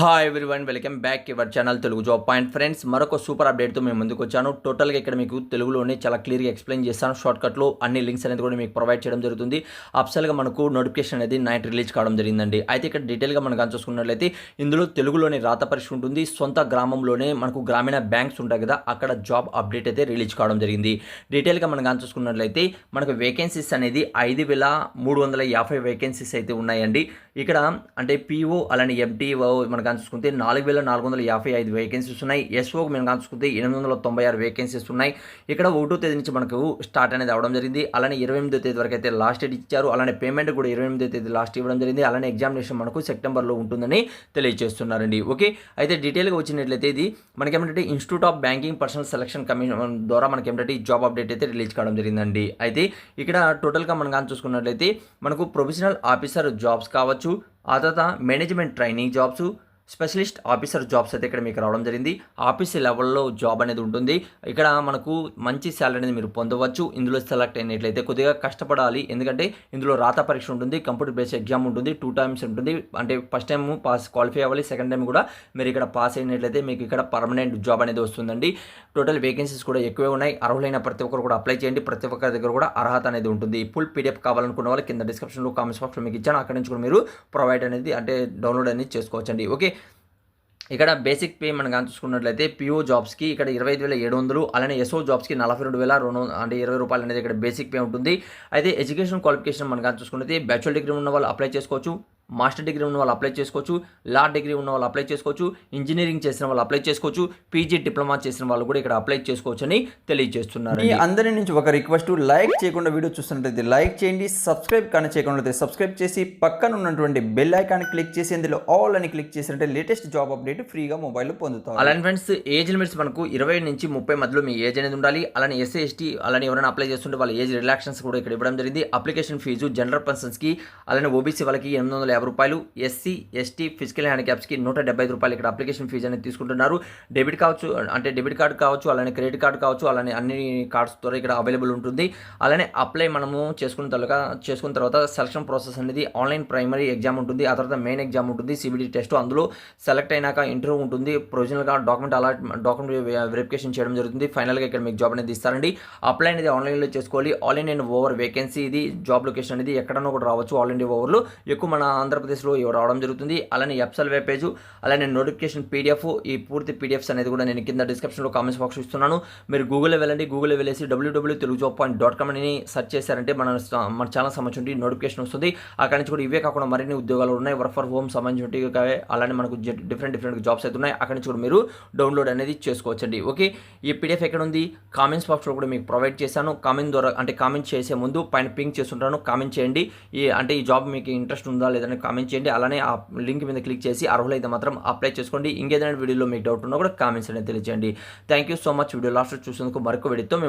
Hi everyone welcome back your channel Telugu job point friends మరొక super అప్డేట్తో మేము ముందుకు వచ్చాను. టోటల్గా ఇక్కడ మీకు తెలుగులోనే చాలా క్లియర్గా ఎక్స్ప్లెయిన్ చేస్తాను. షార్ట్కట్లో అన్ని లింక్స్ అనేది కూడా మీకు ప్రొవైడ్ చేయడం జరుగుతుంది. అప్సల్గా మనకు నోటిఫికేషన్ అనేది నైట్ రిలీజ్ కావడం జరిగిందండి. అయితే ఇక్కడ డీటెయిల్గా మనం కానీ చూసుకున్నట్లయితే ఇందులో తెలుగులోనే రాత పరీక్ష ఉంటుంది. సొంత గ్రామంలోనే మనకు గ్రామీణ బ్యాంక్స్ ఉంటాయి కదా అక్కడ జాబ్ అప్డేట్ అయితే రిలీజ్ కావడం జరిగింది. డీటెయిల్గా మనం కానీ చూసుకున్నట్లయితే మనకు వేకెన్సీస్ అనేది ఐదు వేల మూడు వందల యాభై వేకెన్సీస్ అయితే ఉన్నాయండి. ఇక్కడ అంటే పీఓ అలానే ఎంటీఓ మనకు కానీ చూసుకుంటే నాలుగు వేల నాలుగు వందల యాభై ఐదు వేకెన్సీస్ ఉన్నాయి. ఎస్ఓ మనం కానీ చూసుకుంటే ఎనిమిది వందల తొంభై ఆరు వేకెన్సీస్ ఉన్నాయి. ఇక్కడ ఒకటో తేదీ నుంచి మనకు స్టార్ట్ అనేది అవడం జరిగింది. అలానే ఇరవై ఎనిమిదో తేదీ వరకు అయితే లాస్ట్ డేట్ ఇచ్చారు. అలానే పేమెంట్ కూడా ఇరవై ఎనిమిదో తేదీ లాస్ట్ ఇవ్వడం జరిగింది. అలానే ఎగ్జామినేషన్ మనకు సెప్టెంబర్లో ఉంటుందని తెలియజేస్తున్నారండి. ఓకే? అయితే డీటెయిల్గా వచ్చినట్లయితే ఇది మనకి ఏమంటే institute of banking personnel selection commission ద్వారా మనకి ఈ జాబ్ అప్డేట్ అయితే రిలీజ్ కావడం జరిగిందండి. అయితే ఇక్కడ టోటల్గా మనం కానీ చూసుకున్నట్లయితే మనకు ప్రొఫెషనల్ ఆఫీసర్ జాబ్స్ కావచ్చు. ఆ తర్వాత management training jobs specialist officer jobs అయితే ఇక్కడ మీకు రావడం జరిగింది. ఆఫీస్ లెవెల్లో జాబ్ అనేది ఉంటుంది. ఇక్కడ మనకు మంచి శాలరీ అనేది మీరు పొందవచ్చు. ఇందులో సెలెక్ట్ అయినట్లయితే కొద్దిగా కష్టపడాలి. ఎందుకంటే ఇందులో రాత పరీక్ష ఉంటుంది కంప్యూటర్ బేస్డ్ ఎగ్జామ్ ఉంటుంది టూ టైమ్స్ ఉంటుంది. అంటే ఫస్ట్ టైం పాస్ క్వాలిఫై అవ్వాలి సెకండ్ టైం కూడా మీరు ఇక్కడ పాస్ అయినట్లయితే మీకు ఇక్కడ పర్మనెంట్ జాబ్ అనేది వస్తుందండి. టోటల్ వేకెన్సీస్ కూడా ఎక్కువే ఉన్నాయి. అర్హులైన ప్రతి ఒక్కరు కూడా అప్లై చేయండి. ప్రతి ఒక్కరి దగ్గర కూడా అర్హత అనేది ఉంటుంది. ఫుల్ పీడిఎఫ్ కావాలనుకున్న వాళ్ళు కింద డిస్క్రిప్షన్లో కామెంట్స్ బాక్స్లో మీకు ఇచ్చాను. అక్కడ నుంచి కూడా మీరు ప్రొవైడ్ అనేది అంటే డౌన్లోడ్ అనేది చేసుకోవచ్చండి. ఓకే. ఇక్కడ బేసిక్ పే మనం కానీ చూసుకున్నట్లయితే పిఓ జాబ్స్కి ఇక్కడ ఇరవై ఐదు వేల ఏడు వందలు అలానే ఎస్ఓ జాబ్స్కి నలభై రెండు వేల రెండు అంటే ఇరవై రూపాయలు అనేది ఇక్కడ బేసిక్ పే ఉంటుంది. అయితే ఎడ్యుకేషన్ క్వాలిఫికేషన్ మనం కానీ చూసుకున్నది బ్యాచులర్ డిగ్రీ ఉన్న వాళ్ళు అప్లై చేసుకోవచ్చు. మాస్టర్ డిగ్రీ ఉన్న వాళ్ళు అప్లై చేసుకోవచ్చు లా డిగ్రీ ఉన్న వాళ్ళు అప్లై చేసుకోవచ్చు ఇంజనీరింగ్ చేసిన వాళ్ళు అప్లై చేసుకోవచ్చు పీజీ డిప్లొమా చేసిన వాళ్ళు కూడా ఇక్కడ అప్లై చేసుకోవచ్చు అని తెలియజేస్తున్నారు అందరి నుంచి ఒక రిక్వెస్ట్ లైక్ చేయకుండా వీడియో చూస్తున్నట్లయితే లైక్ చేయండి సబ్స్క్రైబ్ కానీ చేయకుండా సబ్స్క్రైబ్ చేసి పక్కన ఉన్నటువంటి బెల్ ఐకాన్ క్లిక్ చేసి అందులో ఆల్ అని క్లిక్ చేసినట్టే లేటెస్ట్ జాబ్ అప్డేట్ ఫ్రీగా మొబైల్లో పొందుతాం అలానే ఫ్రెండ్స్ ఏజ్ లిమిట్స్ మనకు ఇరవై నుంచి ముప్పై మధ్యలో మీ ఏజ్ అనేది ఉండాలి. అలానే ఎస్సీ ఎస్టీ అలానే ఎవరైనా అప్లై చేస్తుంటే వాళ్ళ ఏజ్ రిలాక్షన్స్ కూడా ఇక్కడ ఇవ్వడం జరిగింది. అప్లికేషన్ ఫీజు జనరల్ పర్సన్స్కి అలానే ఓబీసీ వాళ్ళకి ఎనిమిది వందల యాభై రూపాయలు ఎస్సీ ఎస్టీ ఫిజికల్ హ్యాండిక్యాప్స్కి నూట డెబ్బై ఐదు రూపాయలు ఇక్కడ అప్లికేషన్ ఫీజు అనేది తీసుకుంటున్నారు. డెబిట్ కావచ్చు అంటే డెబిట్ కార్డు కావచ్చు అలానే క్రెడిట్ కార్డు కావచ్చు అలానే అన్ని కార్డ్స్ ద్వారా ఇక్కడ అవైలబుల్ ఉంటుంది. అలానే అప్లై మనము చేసుకున్న తర్వాత చేసుకున్న తర్వాత సెలక్షన్ ప్రాసెస్ అనేది ఆన్లైన్ ప్రైమరీ ఎగ్జామ్ ఉంటుంది. ఆ తర్వాత మెయిన్ ఎగ్జామ్ ఉంటుంది సిబిడి టెస్ట్ అందులో సెలెక్ట్ అయినాక ఇంటర్వ్యూ ఉంటుంది. ప్రొవిజనల్గా డాక్యుమెంట్ అలాట్ డాక్యుమెంట్ వెరిఫికేషన్ చేయడం జరుగుతుంది. ఫైనల్గా ఇక్కడ మీకు జాబ్ అనేది ఇస్తారండి. అప్లై అనేది ఆన్లైన్లో చేసుకోవాలి. ఆల్ ఇండియన్ ఓవర్ వేకెన్సీ ఇది జాబ్ లొకేషన్ అనేది ఎక్కడన్నా కూడా రావచ్చు. ఆల్ ఇండియా ఓవర్లో ఎక్కువ మన ఆంధ్రప్రదేశ్లో ఇవి రావడం జరుగుతుంది. అలానే ఎప్సల్ వెబ్ పేజ్ అలానే నోటిఫికేషన్ పీడిఎఫ్ ఈ పూర్తి పీడిఎఫ్స్ అనేది కూడా నేను కింద డిస్క్రిప్షన్లో కామెంట్స్ బాక్స్ ఇస్తున్నాను. మీరు గూగుల్లో వెళ్ళండి. గూగుల్లో వెళ్ళేసి W W Telugu job point dot com అని సెర్చ్ చేశారంటే మన మన ఛానల్ సంబంధించి నోటిఫికేషన్ వస్తుంది. అక్కడ నుంచి కూడా ఇవే కాకుండా మరిన్ని ఉద్యోగాలు ఉన్నాయి. వర్క్ ఫర్ హోమ్ సంబంధించి అలానే మనకు డిఫరెంట్ డిఫరెంట్ జాబ్స్ అయితే ఉన్నాయి. అక్కడ నుంచి కూడా మీరు డౌన్లోడ్ అనేది చేసుకోవచ్చండి. ఓకే? ఈ పీడిఎఫ్ ఎక్కడ ఉంది? కామెంట్స్ బాక్స్లో కూడా మీకు ప్రొవైడ్ చేశాను. కామెంట్ ద్వారా అంటే కామెంట్ చేసే ముందు పైన పింక్ చేస్తుంటాను. కామెంట్ చేయండి. ఈ అంటే ఈ జాబ్ మీకు ఇంట్రెస్ట్ ఉందా లేదని కామెంట్ చేయండి. అలానే ఆ లింక్ మీద క్లిక్ చేసి అర్హులైతే మాత్రం అప్లై చేసుకోండి. ఇంకేదైనా వీడియోలో మీకు డౌట్ ఉన్నా కూడా కామెంట్స్ అనేది తెలియజేయండి thank you so much video last చూసేందుకు మరొక వీడియోతో మేము